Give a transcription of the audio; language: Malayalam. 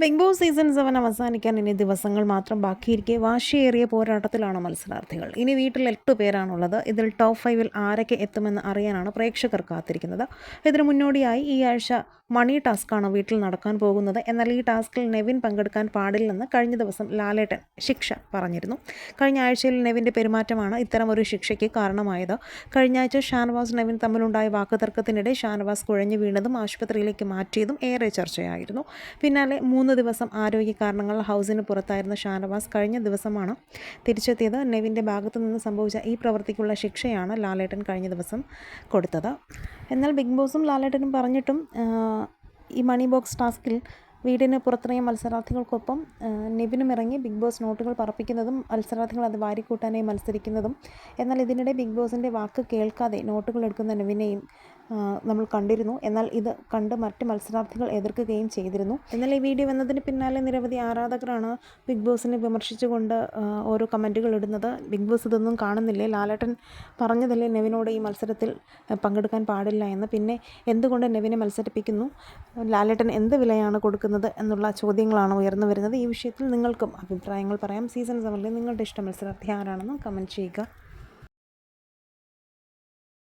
ബിഗ് ബോസ് സീസൺ സെവൻ അവസാനിക്കാൻ ഇനി ദിവസങ്ങൾ മാത്രം ബാക്കിയിരിക്കെ. വാശിയേറിയ പോരാട്ടത്തിലാണ് മത്സരാർത്ഥികൾ. ഇനി വീട്ടിൽ എട്ട് പേരാണുള്ളത്. ഇതിൽ ടോപ്പ് ഫൈവിൽ ആരൊക്കെ എത്തുമെന്ന് അറിയാനാണ് പ്രേക്ഷകർ കാത്തിരിക്കുന്നത്. ഇതിന് മുന്നോടിയായി ഈ ആഴ്ച മണി ടാസ്ക്കാണ് വീട്ടിൽ നടക്കാൻ പോകുന്നത്. എന്നാൽ ഈ ടാസ്കിൽ നെവിൻ പങ്കെടുക്കാൻ പാടില്ലെന്ന് കഴിഞ്ഞ ദിവസം ലാലേട്ടൻ ശിക്ഷ പറഞ്ഞിരുന്നു. കഴിഞ്ഞ ആഴ്ചയിൽ നെവിന്റെ പെരുമാറ്റമാണ് ഇത്തരം ഒരു ശിക്ഷയ്ക്ക് കാരണമായത്. കഴിഞ്ഞ ആഴ്ച ഷാനവാസ് നെവിൻ തമ്മിലുണ്ടായ വാക്കുതർക്കത്തിനിടെ ഷാനവാസ് കുഴഞ്ഞു വീണതും ആശുപത്രിയിലേക്ക് മാറ്റിയതും ഏറെ ചർച്ചയായിരുന്നു. പിന്നാലെ മൂന്ന് ദിവസം ആരോഗ്യ കാരണങ്ങൾ ഹൗസിന് പുറത്തായിരുന്ന ഷാനവാസ് കഴിഞ്ഞ ദിവസമാണ് തിരിച്ചെത്തിയത്. നെവിന്റെ ഭാഗത്തു നിന്ന് സംഭവിച്ച ഈ പ്രവൃത്തിക്കുള്ള ശിക്ഷയാണ് ലാലേട്ടൻ കഴിഞ്ഞ ദിവസം കൊടുത്തത്. എന്നാൽ ബിഗ് ബോസും ലാലേട്ടനും പറഞ്ഞിട്ടും ഈ മണി ബോക്സ് ടാസ്കിൽ വീടിന് പുറത്തിറങ്ങിയ മത്സരാർത്ഥികൾക്കൊപ്പം നെവിനും ഇറങ്ങി ബിഗ് ബോസ് നോട്ടുകൾ പറപ്പിക്കുന്നതും മത്സരാർത്ഥികൾ അത് വാരിക്കൂട്ടാനായി മത്സരിക്കുന്നതും. എന്നാൽ ഇതിനിടെ ബിഗ് ബോസിന്റെ വാക്ക് കേൾക്കാതെ നോട്ടുകൾ എടുക്കുന്ന നെവിനെയും നമ്മൾ കണ്ടിരുന്നു. എന്നാൽ ഇത് കണ്ട് മറ്റ് മത്സരാർത്ഥികൾ എതിർക്കുകയും ചെയ്തിരുന്നു. എന്നാൽ ഈ വീഡിയോ വന്നതിന് പിന്നാലെ നിരവധി ആരാധകരാണ് ബിഗ് ബോസിനെ വിമർശിച്ചുകൊണ്ട് ഓരോ കമന്റുകൾ ഇടുന്നത്. ബിഗ് ബോസ് ഇതൊന്നും കാണുന്നില്ലേ? ലാലേട്ടൻ പറഞ്ഞതല്ലേ നെവിനോട് ഈ മത്സരത്തിൽ പങ്കെടുക്കാൻ പാടില്ല എന്ന്. പിന്നെ എന്തുകൊണ്ട് നെവിനെ മത്സരിപ്പിക്കുന്നു? ലാലേട്ടൻ എന്ത് വിലയാണ് കൊടുക്കുന്നത് എന്നുള്ള ചോദ്യങ്ങളാണ് ഉയർന്നു വരുന്നത്. ഈ വിഷയത്തിൽ നിങ്ങൾക്കും അഭിപ്രായങ്ങൾ പറയാം. സീസൺ സെവനിൽ നിങ്ങളുടെ ഇഷ്ട മത്സരാർത്ഥി ആരാണെന്ന് കമന്റ് ചെയ്യുക.